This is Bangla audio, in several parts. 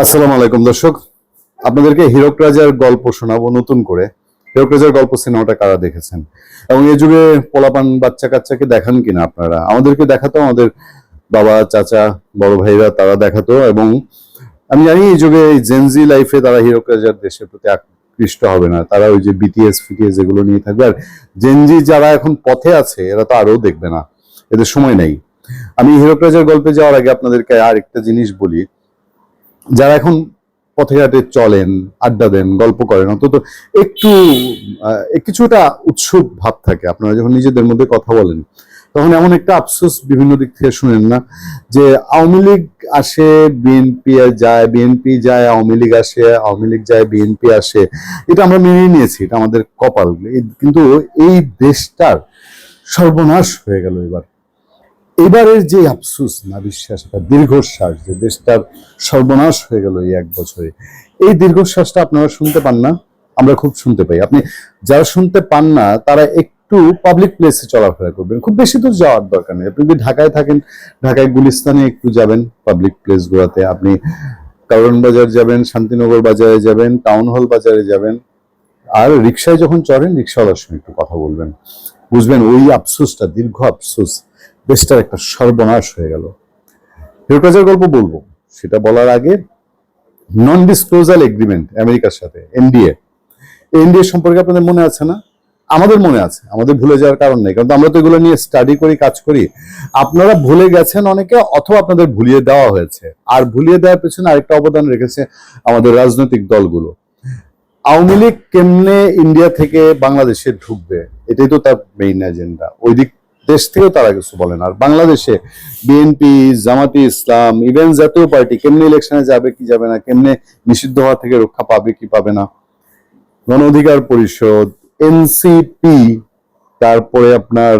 আসসালামু আলাইকুম, দর্শক। আপনাদেরকে হীরক রাজার গল্প শোনাবো নতুন করে। হীরক রাজার গল্প সিনেমাটা কারা দেখেছেন? এবং এই যুগে পোলাপান বাচ্চা কাচ্চাকে দেখান কিনা আপনারা? আমাদেরকে দেখাতো আমাদের বাবা, চাচা, বড় ভাইরা, তারা দেখাতো এবং আমি জানি এই যুগে এই জেনজি লাইফে তারা হীরক রাজার দেশের প্রতি আকৃষ্ট হবে না। তারা ওই যে বিটিএস ফিটিএস এগুলো নিয়ে থাকবে। আর জেনজি যারা এখন পথে আছে, এরা তো আরও দেখবে না। এদের সময় নেই। আমি হীরক রাজার গল্পে যাওয়ার আগে আপনাদেরকে আর একটা জিনিস বলি। যারা এখন পথে ঘাটে চলেন, আড্ডা দেন, গল্প করেন, অন্তত একটু কিছুটা উৎসুক ভাব থাকে। আপনারা যখন নিজেদের মধ্যে কথা বলেন, তখন এমন একটা আফসোস বিভিন্ন দিক থেকে শুনেন না যে আওয়ামী লীগ আসে, বিএনপি যায় বিএনপি যায়, আওয়ামী লীগ আসে, আওয়ামী লীগ যায়, বিএনপি আসে। এটা আমরা মেনে নিয়েছি, এটা আমাদের কপাল। কিন্তু এই দেশটার সর্বনাশ হয়ে গেল এবার। এবারের যে আফসুস, না বিশ্বাস একটা দীর্ঘশ্বাস যে দেশটার সর্বনাশ হয়ে গেল এই এক বছরে। এই দীর্ঘশ্বাসটা আপনারা শুনতে পান না, আমরা খুব শুনতে পাই। আপনি যারা শুনতে পান না, তারা একটু পাবলিক প্লেসে চলাফেরা করবেন। খুব বেশি দূর যাওয়ার দরকার নেই। আপনি যদি ঢাকায় থাকেন, ঢাকায় গুলিস্তানে একটু যাবেন পাবলিক প্লেস গুলাতে। আপনি কারণ বাজার যাবেন, শান্তিনগর বাজারে যাবেন টাউন হল বাজারে যাবেন। আর রিক্সায় যখন চড়েন, রিক্সাওয়ালার সঙ্গে একটু কথা বলবেন। বুঝবেন ওই আফসোসটা, দীর্ঘ আফসোস। দেশটার একটা সর্বনাশ হয়ে গেল। হিরোকাজের গল্প বলব। সেটা বলার আগে নন ডিসক্লোজাল এগ্রিমেন্ট আমেরিকার সাথে এনডিএ এনডিএ সম্পর্কে আপনাদের মনে আছে না? আমাদের মনে আছে। আমাদের ভুলে যাওয়ার কারণ নেই। কারণ আমরা তো এগুলো নিয়ে স্টাডি করি, কাজ করি। আপনারা ভুলে গেছেন অনেকে, অথবা আপনাদের ভুলিয়ে দেওয়া হয়েছে। আর ভুলিয়ে দেওয়ার পেছনে আরেকটা অবদান রেখেছে আমাদের রাজনৈতিক দলগুলো। আওয়ামী লীগ কেমনে ইন্ডিয়া থেকে বাংলাদেশে ঢুকবে? এটাই তো তার মেইন এজেন্ডা ওই দিক দেশ থেকেও তারা কিছু বলেন আর বাংলাদেশে বিএনপি জামাতি ইসলাম ইভেন জাতীয় পার্টি, কেমনে ইলেকশনে যাবে, কি যাবে না, কেমনে নিষিদ্ধ হওয়া থেকে রক্ষা পাবে, কি পাবে না? গণ অধিকার পরিষদ এনসিপি তারপরে আপনার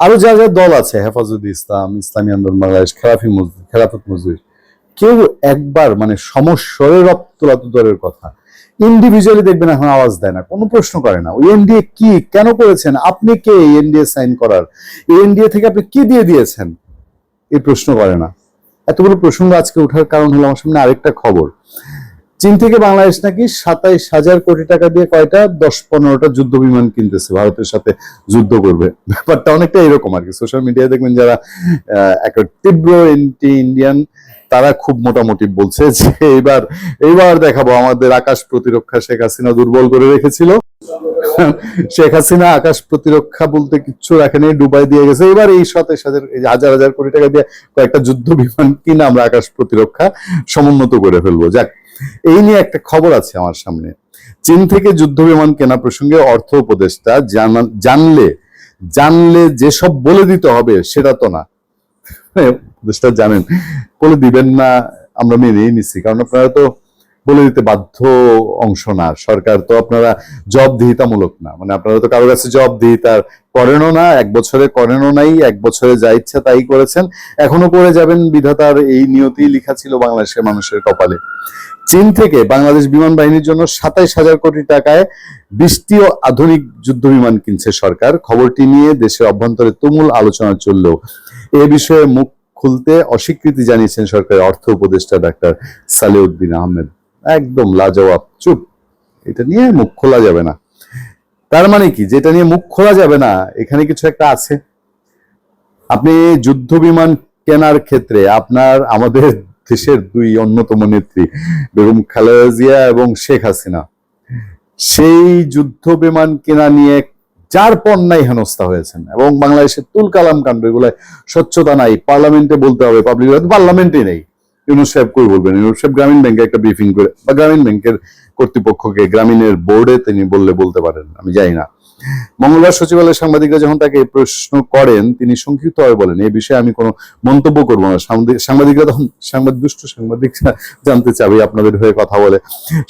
আরও যা যা দল আছে, হেফাজত ইসলাম, ইসলামী আন্দোলন, বাংলাদেশ, খেলাফি মজদুর, খেলাফত মজদুর, কেউ একবার মানে সমস্বরে রক্ত তোলা তো কথা ইন্ডিভিজুয়ালি দেখবেন এখন আওয়াজ দেয় না, কোনো প্রশ্ন করে না। ওই এনডিএ কি, কেন করেছেন? আপনি কে এনডিএ সাইন করার? এই এনডিএ থেকে আপনি কি দিয়ে দিয়েছেন? এই প্রশ্ন করে না। এতগুলো প্রসঙ্গ আজকে ওঠার কারণ হলো আমার সামনে আরেকটা খবর। চীন থেকে বাংলাদেশ নাকি সাতাইশ হাজার কোটি টাকা দিয়ে কয়টা? দশ পনেরোটা যুদ্ধ বিমান কিনতেছে, ভারতের সাথে যুদ্ধ করবে। ব্যাপারটা অনেকটা এরকম আর কি। সোশ্যাল মিডিয়ায় দেখবেন যারা একটা তীব্র এন্টি ইন্ডিয়ান তারা খুব মোটামুটি বলছে যে এবার এইবার দেখাবো আমাদের আকাশ প্রতিরক্ষা শেখ হাসিনা দুর্বল করে রেখেছিল। শেখ হাসিনা আকাশ প্রতিরক্ষা বলতে কিচ্ছু রাখেনি, ডুবাই দিয়ে গেছে। এবার এই সাথে সাথে হাজার হাজার কোটি টাকা দিয়ে কয়েকটা যুদ্ধ বিমান কিনে আমরা আকাশ প্রতিরক্ষা সমুন্নত করে ফেলব। যাক, এই নিয়ে একটা খবর আছে আমার সামনে। চীন থেকে যুদ্ধ বিমান কেনা প্রসঙ্গে অর্থ উপদেষ্টা জানা- জানলে জানলে যেসব বলে দিতে হবে সেটা তো না। উপদেষ্টা জানেন। বলে দিবেন না, আমরা মেনেই নিচ্ছি। কারণ আপনারা তো বলে দিতে বাধ্য অংশ না। সরকার তো আপনারা জবাবদিহিতামূলক না। মানে আপনারা তো কারও কাছে জবাবদিহিতার করেনও না, এক বছরে করেনও নাই, এক বছরে যা ইচ্ছা তাই করেছেন। এখনও করে যাবেন বিধাতার এই নিয়তি লেখা ছিল বাংলাদেশের মানুষের কপালে। চীন থেকে বাংলাদেশ বিমান বাহিনীর জন্য সাতাইশ হাজার কোটি টাকায় বিশটি আধুনিক যুদ্ধ বিমান কিনছে সরকার। খবরটি নিয়ে দেশের অভ্যন্তরে তুমুল আলোচনা চললেও এ বিষয়ে মুখ খুলতে অস্বীকৃতি জানিয়েছেন সরকারের অর্থ উপদেষ্টা ডাক্তার সালেউদ্দিন আহমেদ। একদম লাজবাব, চুপ। এটা নিয়ে মুখ খোলা যাবে না। তার মানে কি? যেটা নিয়ে মুখ খোলা যাবে না, এখানে কিছু একটা আছে। আপনি যুদ্ধ বিমান কেনার ক্ষেত্রে আপনার, আমাদের দেশের দুই অন্যতম নেত্রী, বেগম খালেদা জিয়া এবং শেখ হাসিনা, সেই যুদ্ধ বিমান কেনা নিয়ে যার পণ্যায় হেনস্থা হয়েছেন। এবং বাংলাদেশের তুল কালাম কাণ্ড, এগুলো স্বচ্ছতা নাই, পার্লামেন্টে বলতে হবে পাবলিক পার্লামেন্টে নেই। ইউনুস সাহেব কই বলবেন? ইউনুস সাহেব গ্রামীণ ব্যাংকে একটা ব্রিফিং করে, বা গ্রামীণ ব্যাংকের কর্তৃপক্ষকে, গ্রামীণের বোর্ডে তিনি বললে বলতে পারেন, আমি জানি না। মঙ্গলবার সচিবালয়ের সাংবাদিকরা যখন তাকে প্রশ্ন করেন, তিনি সংক্ষিপ্তভাবে বলেন এই বিষয়ে আমি কোনো মন্তব্য করব না। সাংবাদিকরা তখন সাংবাদিক দুষ্ট সাংবাদিকরা জানতে চাবে আপনাদের হয়ে কথা বলে।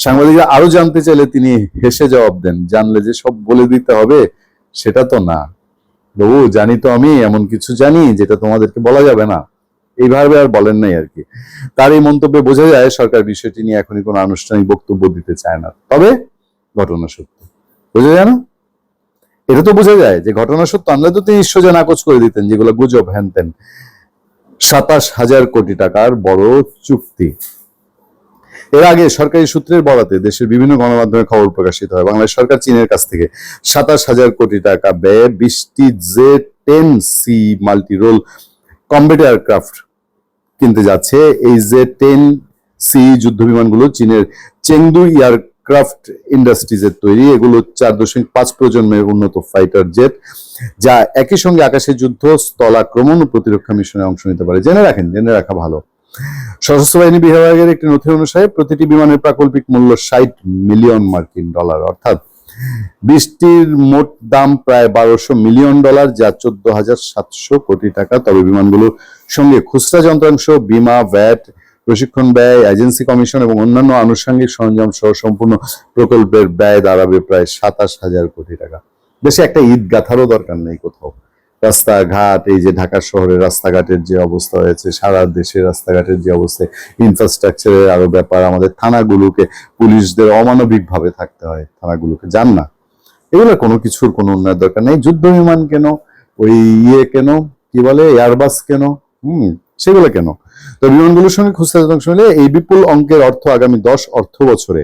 সাংবাদিকরা আরও জানতে চাইলে তিনি হেসে জবাব দেন, জানলে যে সব বলে দিতে হবে সেটা তো না। বাবু জানি তো আমি, এমন কিছু জানি যেটা তোমাদেরকে বলা যাবে না। এইভাবে আর বলেন নাই আর কি। তার এই মন্তব্যে বোঝা যায়, সরকার বিষয়টি নিয়ে এখনই কোনো আনুষ্ঠানিক বক্তব্য দিতে চায় না। তবে ঘটনা সত্য। বোঝা যায় না এটা তো বোঝা যায় যে ঘটনা সত্য। আনলে তো তিনি সোজা নাকচ করে দিতেন, যেগুলো গুজব হ্যানতেন সাতাশ হাজার কোটি টাকার বড় চুক্তি। এর আগে সরকারি সূত্রের বরাতে দেশের বিভিন্ন গণমাধ্যমে খবর প্রকাশিত হয়। বাংলাদেশ সরকার চীনের কাছ থেকে সাতাশ হাজার কোটি টাকা ব্যয়ে বিশটি J ten C multi role combat aircraft কিনতে যাচ্ছে। এই জে টেন সি যুদ্ধ বিমানগুলো চীনের চেংদু এয়ারক্রাফট ইন্ডাস্ট্রিজের তৈরি। এগুলো চার দশমিক পাঁচ প্রজন্মের উন্নত ফাইটার জেট, যা একই সঙ্গে আকাশের যুদ্ধ স্থল আক্রমণ ও প্রতিরক্ষা মিশনে অংশ নিতে পারে। জেনে রাখেন, জেনে রাখা ভালো। সশস্ত্র বাহিনী বিভাগের একটি নথি অনুসারে প্রতিটি বিমানের প্রাকল্পিক মূল্য ষাট মিলিয়ন মার্কিন ডলার। অর্থাৎ বিশটির মোট দাম প্রায় বারোশো মিলিয়ন ডলার, যা চোদ্দ হাজার সাতশো কোটি টাকা। তবে বিমানগুলোর সঙ্গে খুচরা যন্ত্রাংশ, বিমা, ভ্যাট, প্রশিক্ষণ ব্যয়, এজেন্সি কমিশন এবং অন্যান্য আনুষঙ্গিক সরঞ্জাম সহ সম্পূর্ণ প্রকল্পের ব্যয় দাঁড়াবে প্রায় সাতাশ হাজার কোটি টাকা। দেশে একটা ঈদ গাথারও দরকার নেই কোথাও। রাস্তাঘাট, এই যে ঢাকা শহরের রাস্তাঘাটের যে অবস্থা হয়েছে, সারা দেশের রাস্তাঘাটের যে অবস্থা ইনফ্রাস্ট্রাকচারের আরও ব্যাপার, আমাদের থানাগুলোকে, পুলিশদের অমানবিক ভাবে থাকতে হয়, থানাগুলোকে। যান না। এগুলো কোনো কিছুর কোনো উন্নয়ন দরকার নেই। যুদ্ধ বিমান কেন? ওই ইয়ে কেন? কি বলে? এয়ারবাস কেন? হুম, সেগুলো কেন? তো বিমানগুলোর সঙ্গে খুচরা যন্ত্রাংশ এই বিপুল অঙ্কের অর্থ আগামী দশ অর্থ বছরে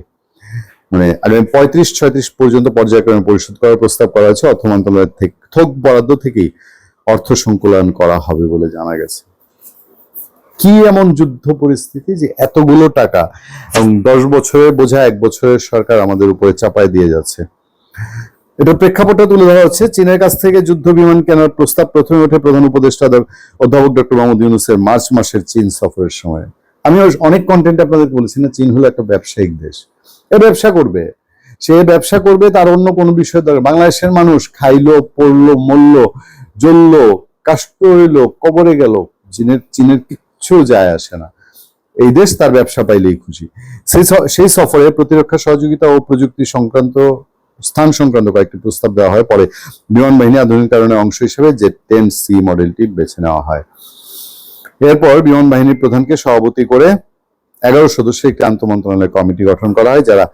মানে আগামী পঁয়ত্রিশ, ছয়ত্রিশ পর্যন্ত পর্যায়ক্রমে পরিশোধ করার প্রস্তাব করা হয়েছে। অর্থ মন্ত্রণালয়ের থেকে, থোক বরাদ্দ থেকেই অর্থ সংকুলন করা হবে বলে জানা গেছে। কি এমন যুদ্ধ পরিস্থিতি যে এতগুলো টাকা এবং দশ বছরের বোঝা এক বছরের সরকার আমাদের উপরে চাপায় দিয়ে যাচ্ছে? এটা প্রেক্ষাপটে তুলে ধরা হচ্ছে, চীনের কাছ থেকে যুদ্ধ বিমান কেনার প্রস্তাব প্রথমে ওঠে প্রধান উপদেষ্টা অধ্যাপক ডক্টর মোহাম্মদ ইউনুসের মার্চ মাসের চীন সফরের সময়। আমি অনেক কন্টেন্ট আপনাদের বলেছি না, চীন হলো একটা ব্যবসায়িক দেশ। এ ব্যবসা করবে। সে ব্যবসা করবে, তার অন্য কোনো বিষয় দরকার বাংলাদেশের মানুষ খাইলো, পড়ল, মরল, জ্বললো কাষ্ট হইল, কবরে গেল, চীনের চীনের কিচ্ছু যায় আসে না। এই দেশ তার ব্যবসা পাইলেই খুশি। সেই সেই সফরে প্রতিরক্ষা সহযোগিতা ও প্রযুক্তি সংক্রান্ত, স্থান সংক্রান্ত কয়েকটি প্রস্তাব দেওয়া হয়। পরে বিমান বাহিনী আধুনিকরণের অংশ হিসেবে যে টেন সি মডেলটি বেছে নেওয়া হয়। এরপর বিমান বাহিনীর প্রধানকে সভাপতি করে এগারো সদস্যের একটি আন্তঃমন্ত্রণালয় কমিটি গঠন করা হয়, যারা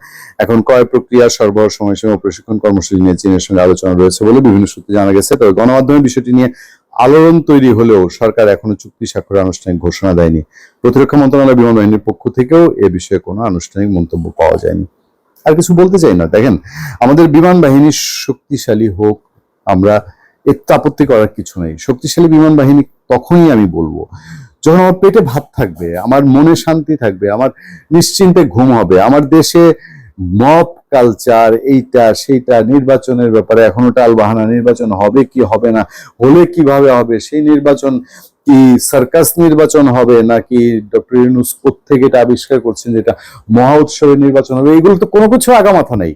এখন ক্রয় প্রক্রিয়া, সরবরাহ, সময়সীমা প্রশিক্ষণ কর্মসূচি নিয়ে চীনের সঙ্গে আলোচনা রয়েছে বলে বিভিন্ন সূত্রে জানা গেছে। তবে গণমাধ্যমে বিষয়টি নিয়ে আলোড়ন তৈরি হলেও সরকার এখনও চুক্তি স্বাক্ষরের আনুষ্ঠানিক ঘোষণা দেয়নি। প্রতিরক্ষা মন্ত্রণালয় বিমান বাহিনীর পক্ষ থেকেও এ বিষয়ে কোনো আনুষ্ঠানিক মন্তব্য পাওয়া যায়নি। আর কিছু বলতে চাই না। দেখেন, আমাদের বিমান বাহিনী শক্তিশালী হোক, আমরা এর তো আপত্তি করার কিছু নেই। শক্তিশালী বিমান বাহিনী তখনই আমি বলব যখন আমার পেটে ভাত থাকবে, আমার মনে শান্তি থাকবে, আমার নিশ্চিন্তে ঘুম হবে, আমার দেশে মপ কালচার এইটা, সেইটা, নির্বাচনের ব্যাপারে এখনও টাল বাহানা নির্বাচন হবে কি হবে না, হলে কীভাবে হবে, সেই নির্বাচন কি সার্কাস নির্বাচন হবে নাকি ডক্টর ইউনুস থেকে এটা আবিষ্কার করছেন যেটা মহা উৎসবের নির্বাচন হবে এগুলো তো কোনো কিছু আগামাথা নেই।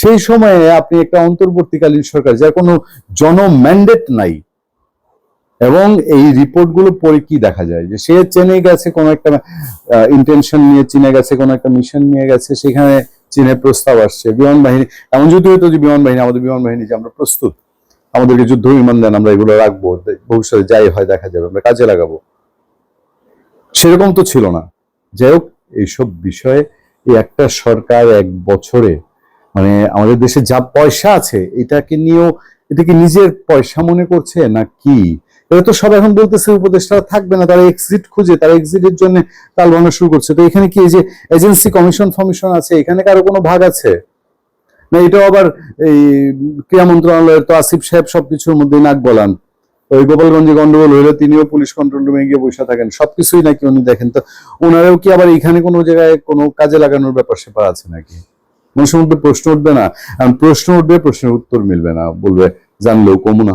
সেই সময়ে আপনি একটা অন্তর্বর্তীকালীন সরকার, যার কোনো জন ম্যান্ডেট নাই এবং এই রিপোর্টগুলো পড়ে কি দেখা যায়? যে সে চেনে গেছে কোনো একটা ইন্টেনশন নিয়ে, চীনে গেছে কোনো একটা মিশন নিয়ে গেছে, সেখানে চীনের প্রস্তাব আসছে, বিমান বাহিনী। এমন যদি হতো যে বিমান বাহিনী, আমাদের বিমান বাহিনী যে আমরা প্রস্তুত, আমাদেরকে যুদ্ধ বিমান দেন, আমরা এগুলো রাখব ভবিষ্যতে যাই হয় দেখা যাবে, আমরা কাজে লাগাবো। সেরকম তো ছিল না। যাই হোক, এইসব বিষয়ে এই একটা সরকার এক বছরে মানে আমাদের দেশে যা পয়সা আছে, এটাকে নিয়েও, এটাকে নিজের পয়সা মনে করছে না কি? এরা তো সব এখন বলতেছে উপদেষ্টা থাকবে না, তারা এক্সিট খুঁজে, তারা এক্সিটের জন্য তাল ভাঙা শুরু করছে। তো এখানে কি এই যে এজেন্সি কমিশন ফমিশন আছে, এখানে কারও কোনো ভাগ আছে? না, এটাও আবার এই ক্রীড়া মন্ত্রণালয়ের তো আসিফ সাহেব সবকিছুর মধ্যে নাক গলান। ওই গোপালগঞ্জে গন্ডগোল হইলে তিনিও পুলিশ কন্ট্রোল রুমে গিয়ে বসে থাকেন। সবকিছুই নাকি উনি দেখেন। তো ওনারাও কি আবার এখানে কোনো জায়গায় কোনো কাজে লাগানোর ব্যাপার স্যাপার আছে নাকি? মানুষের মধ্যে প্রশ্ন উঠবে না। প্রশ্ন উঠবে, প্রশ্নের উত্তর মিলবে না, বলবে, জানলেও কমু না।